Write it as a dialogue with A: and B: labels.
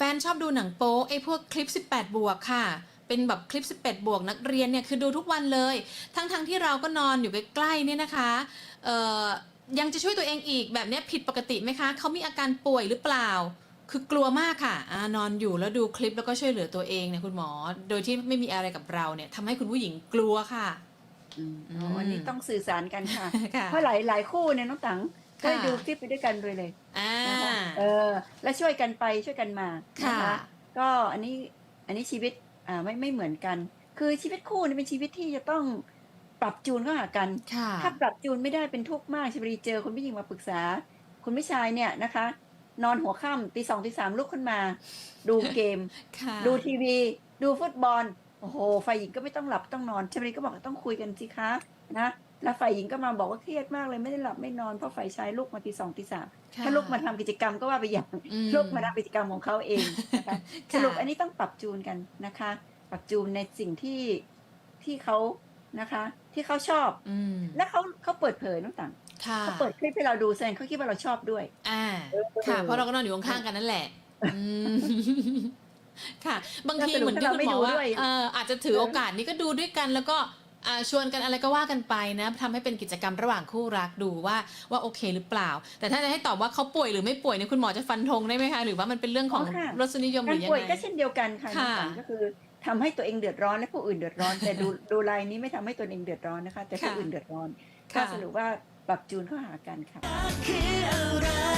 A: แฟนชอบดูหนังโป๊ไอ้พวกคลิป 18 บวกค่ะ เป็นแบบคลิป 18 บวกนักเรียนเนี่ยคือดูทุกวันเลย ทั้งๆทที่เราก็นอนอยู่ใกล้ๆเนี่ยนะคะเอ่อยังจะช่วยตัวเองอีกแบบเนี้ยผิดปกติไหมคะ เขามีอาการป่วยหรือเปล่า คือกลัวมากค่ะอานอนอยู่แล้วดูคลิปแล้วก็ช่วยเหลือตัวเองเนี่ยคุณหมอ โดยที่ไม่มีอะไรกับเราเนี่ยทำให้คุณผู้หญิงกลัวค่ะ
B: อืม
A: อืม
B: อ๋ออันนี้ต้องสื่อสารกันค่ะ
A: ค่ะ
B: เพราะหลายหลายคู่เนี่ยน้องตัง ก็
A: ค่ะ
B: ดูคลิปไปด้วยกันด้วยเลย
A: อ่า
B: นะคะเออแล้วช่วยกันไปช่วยกันมานะ
A: ค่ะ
B: คะก็อันนี้อันนี้ชีวิตอ่าไม่ไม่เหมือนกัน คือชีวิตคู่เนี่ยเป็นชีวิตที่จะต้องปรับจูนเข้าหากัน
A: ค่ะ
B: ถ้าปรับจูนไม่ได้เป็นทุกข์มากชิบรีเจอคุณผู้หญิงมาปรึกษา คุณผู้ชายเนี่ยนะคะ นอนหัวค่ำตีสองตีสามลุกขึ้นมา ดูเกม
A: ค่ะ
B: ดูทีวี ดูฟุตบอล โอ้โหฝ่ายหญิงก็ไม่ต้องหลับต้องนอนชมรีก็บอกว่าต้องคุยกันสิคะนะ แล้วฝ่ายหญิงก็มาบอกว่าเครียดมากเลยไม่ได้หลับไม่นอนเพราะฝ่ายชายลุกมาตีสองตีสาม
A: ค่ะ
B: ถ้าลุกมาทำกิจกรรมก็ว่าไปอย่าง
A: อืม
B: ลุกมาทำกิจกรรมของเขาเองนะคะส
A: ค่ะ
B: รุปอันนี้ต้องปรับจูนกันนะคะ ปรับจูนในสิ่งที่ที่เขานะคะ ที่เขาชอบ
A: อืม
B: และเขาเขาเปิดเผยน้องต่าง
A: ค่ะ
B: เขาเปิดคลิปให้เราดูแสดงเขาคิดว่าเราชอบด้วย
A: อ่า
B: เออ
A: ค่ะ เพราะเราก็นอนอยู่ข้างๆกันนั่นแหละอืมค่ะ บางที
B: ถ้าส
A: เห
B: รุ
A: มื
B: ป
A: อนที่
B: ถ้า
A: คุณหมอ
B: เราไม่ดู
A: ว่า
B: ด้วย
A: เอออาจจะถือโอกาสนี้ก็ดูด้วยกันแล้วก็ อ่าชวนกันอะไรก็ว่ากันไปนะทำให้เป็นกิจกรรมระหว่างคู่รักดูว่าว่าโอเคหรือเปล่า แต่ถ้าจะให้ตอบว่าเขาป่วยหรือไม่ป่วยเนี่ยคุณหมอจะฟันธงได้ไหมคะหรือว่ามันเป็นเรื่องของ
B: อ๋อค่ะ
A: รสนิยมห
B: การ
A: รือยัง
B: ป่วย
A: ไง
B: ก็เช่นเดียวกันค่ะ
A: ค่ะ
B: น้องต่างก็คือทำให้ตัวเองเดือดร้อนและผู้อื่นเดือดร้อน แต่ดูดูลายนี้ไม่ทำให้ตัวเองเดือดร้อนนะคะ แต่ผู้
A: ค่ะ
B: อื่นเดือดร้อนก็
A: ค่ะ
B: สรุปว่าปรับจูนเข้าหากันค่ะ
C: คืออะไร